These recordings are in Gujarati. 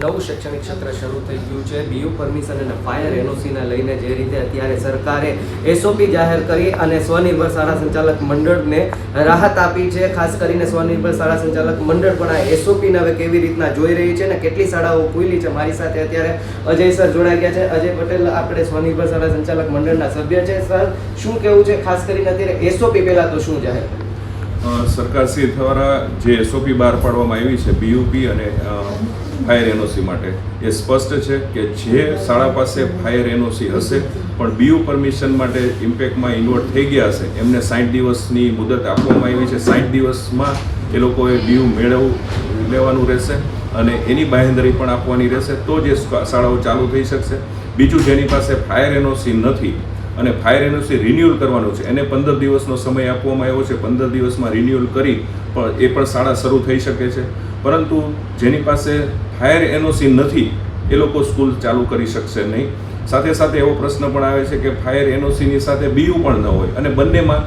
નવું શૈક્ષણિક ક્ષેત્ર શરૂ થઈ ગયું છે. બીયુ પરમિશન અને ફાયર એનઓસીને લઈને જે રીતે અત્યારે સરકારે એસઓપી જાહેર કરી અને સ્વનિર્ભર શાળા સંચાલક મંડળને રાહત આપી છે. ખાસ કરીને સ્વનિર્ભર શાળા સંચાલક મંડળ પણ આ એસઓપીને હવે કેવી રીતના જોઈ રહી છે અને કેટલી શાળાઓ ખુલી છે મારી સાથે અત્યારે અજય સર જોડાઈ ગયા છે. અજય પટેલ આપણે સ્વનિર્ભર શાળા સંચાલક મંડળના સભ્ય છે. સર, શું કેવું છે? ખાસ કરીને અત્યારે એસઓપી પહેલાં તો શું જાહેર? સરકારશ્રી દ્વારા જે એસઓપી બહાર પાડવામાં આવી છે બીયુપી અને ફાયર એનઓસી માટે. એ સ્પષ્ટ છે કે જે શાળા પાસે ફાયર એનઓસી હશે, પણ બીયુ પરમિશન માટે ઇમ્પેક્ટમાં ઇન્વોલ્વ થઈ ગયા હશે, એમને સાઠ દિવસની મુદત આપવામાં આવી છે. સાઠ દિવસમાં એ લોકોએ બીયુ મેળવવું લેવાનું રહેશે અને એની બાંહેધરી પણ આપવાની રહેશે. તો જ એ શાળાઓ ચાલુ થઈ શકશે. બીજું જેની પાસે ફાયર એનઓસી નથી અને ફાયર એનઓસી રિન્યુઅલ કરવાનું છે, એને પંદર દિવસનો સમય આપવામાં આવ્યો છે. પંદર દિવસમાં રિન્યુઅલ કરી પણ એ પણ શાળા શરૂ થઈ શકે છે. પરંતુ જેની પાસે ફાયર એનઓસી નથી, એ લોકો સ્કૂલ ચાલુ કરી શકશે નહીં. સાથે સાથે એવો પ્રશ્ન પણ આવે છે કે ફાયર એનઓસીની સાથે બીયુ પણ ન હોય અને બંનેમાં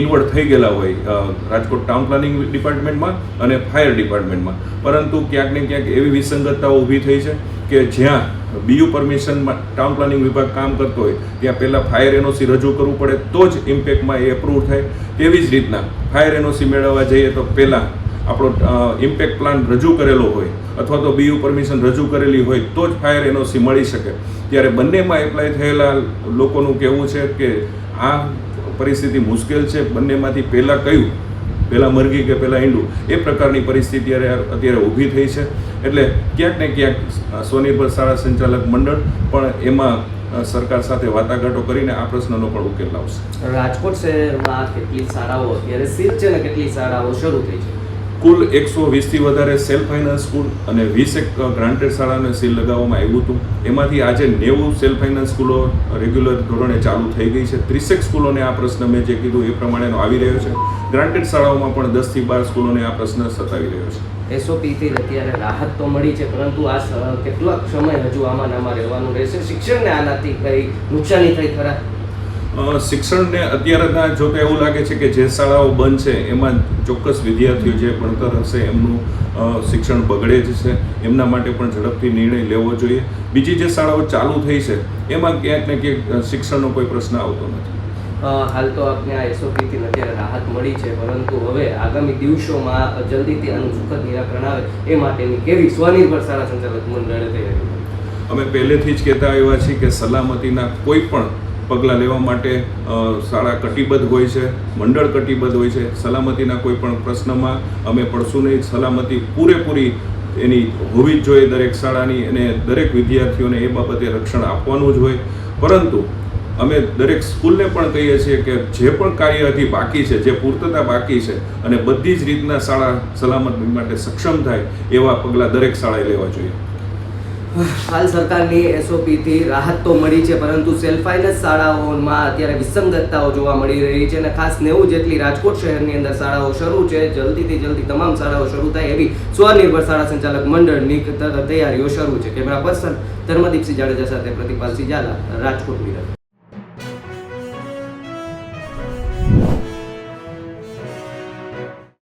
ઇન્વર્ટ થઈ ગયેલા હોય રાજકોટ ટાઉન પ્લાનિંગ ડિપાર્ટમેન્ટમાં અને ફાયર ડિપાર્ટમેન્ટમાં. પરંતુ ક્યાંક ને ક્યાંક એવી વિસંગતતાઓ ઊભી થઈ છે કે જ્યાં બીયુ પરમિશનમાં ટાઉન પ્લાનિંગ વિભાગ કામ કરતો હોય, ત્યાં પહેલાં ફાયર એનઓસી રજૂ કરવું પડે તો જ ઇમ્પેક્ટમાં એ એપ્રુવ થાય. તેવી જ રીતના ફાયર એનઓસી મેળવવા જઈએ તો પહેલાં આપણો ઇમ્પેક્ટ પ્લાન રજૂ કરેલો હોય અથવા તો બીયુ પરમિશન રજૂ કરેલી હોય તો જ ફાયર એનઓસી મળી શકે. ત્યારે બંનેમાં એપ્લાય થયેલા લોકોનું કહેવું છે કે આ પરિસ્થિતિ મુશ્કેલ છે. બંનેમાંથી પહેલાં કયું? પહેલાં મરઘી કે પહેલાં ઈંડું? એ પ્રકારની પરિસ્થિતિ અત્યારે ઊભી થઈ છે. એટલે ક્યાંક ને ક્યાંક સ્વનિર્ભર શાળા સંચાલક મંડળ પણ એમાં સરકાર સાથે વાટાઘાટો કરીને આ પ્રશ્નનો પણ ઉકેલ લાવશે. રાજકોટ શહેરમાં કેટલી શાળાઓ અત્યારે સીલ છે ને કેટલી શાળાઓ શરૂ થઈ છે? કુલ એકસો વીસથી વધારે સેલ્ફ ફાઇનાન્સ સ્કૂલ અને વીસેક ગ્રાન્ટેડ શાળાને સીલ લગાવવામાં આવ્યું હતું. એમાંથી આજે નેવું સેલ્ફ ફાઇનાન્સ સ્કૂલો રેગ્યુલર ધોરણે ચાલુ થઈ ગઈ છે. ત્રીસેક સ્કૂલોને આ પ્રશ્ન મેં જે કીધું એ પ્રમાણેનો આવી રહ્યો છે. ગ્રાન્ટેડ શાળાઓમાં પણ દસથી બાર સ્કૂલોને આ પ્રશ્ન સતાવી રહ્યો છે. એસઓપીથી અત્યારે રાહત તો મળી છે, પરંતુ આ કેટલાક સમય હજુ આમાં આમાં રહેવાનું રહેશે. શિક્ષણને આનાથી કઈ નુકસાની થઈ ખરા? શિક્ષણને અત્યારના જોતા એવું લાગે છે કે જે શાળાઓ બંધ છે એમાં ચોક્કસ વિદ્યાર્થીઓ જે ભણતર હશે એમનું શિક્ષણ બગડે જ છે. એમના માટે પણ ઝડપથી નિર્ણય લેવો જોઈએ. બીજી જે શાળાઓ ચાલુ થઈ છે એમાં ક્યાંક ને ક્યાંક શિક્ષણનો કોઈ પ્રશ્ન આવતો નથી. હાલ તો આપને આ એસઓપીથી અત્યારે રાહત મળી છે પરંતુ હવે આગામી દિવસોમાં જલ્દીથી આનું સુખદ નિરાકરણ આવે એ માટેની કેવી સ્વનિર્ભર શાળા સંચાલક મંડળે તૈયારી? અમે પહેલેથી જ કહેતા આવ્યા છીએ કે સલામતીના કોઈ પણ પગલાં લેવા માટે શાળા કટિબદ્ધ હોય છે, મંડળ કટિબદ્ધ હોય છે, સલામતીના કોઈ પણ પ્રશ્નમાં અમે પડશું નહીં. સલામતી પૂરેપૂરી એની હોવી જ જોઈએ દરેક શાળાની અને દરેક વિદ્યાર્થીઓને એ બાબતે રક્ષણ આપવાનું જ હોય. પરંતુ અમે દરેક સ્કૂલને પણ કહીએ છીએ કે જે પણ કાર્ય હજી બાકી છે, જે પૂર્તતા બાકી છે અને બધી જ રીતના શાળા સલામતી માટે સક્ષમ થાય, એવા પગલાં દરેક શાળાએ લેવા જોઈએ. હાલ સરકારની એસઓપીથી રાહત તો મળી છે, પરંતુ સેલ્ફ ફાઇનાન્સ શાળાઓમાં અત્યારે વિસંગતતાઓ જોવા મળી રહી છે અને ખાસ નેવું જેટલી રાજકોટ શહેરની અંદર શાળાઓ શરૂ છે, જલ્દીથી જલ્દી તમામ શાળાઓ શરૂ થાય એવી સ્વનિર્ભર શાળા સંચાલક મંડળની તૈયારીઓ શરૂ છે. કેમેરા પર્સન ધર્મદીપસિંહ જાડેજા સાથે પ્રતિપાલસિંહ ઝાલા, રાજકોટ વિરાટ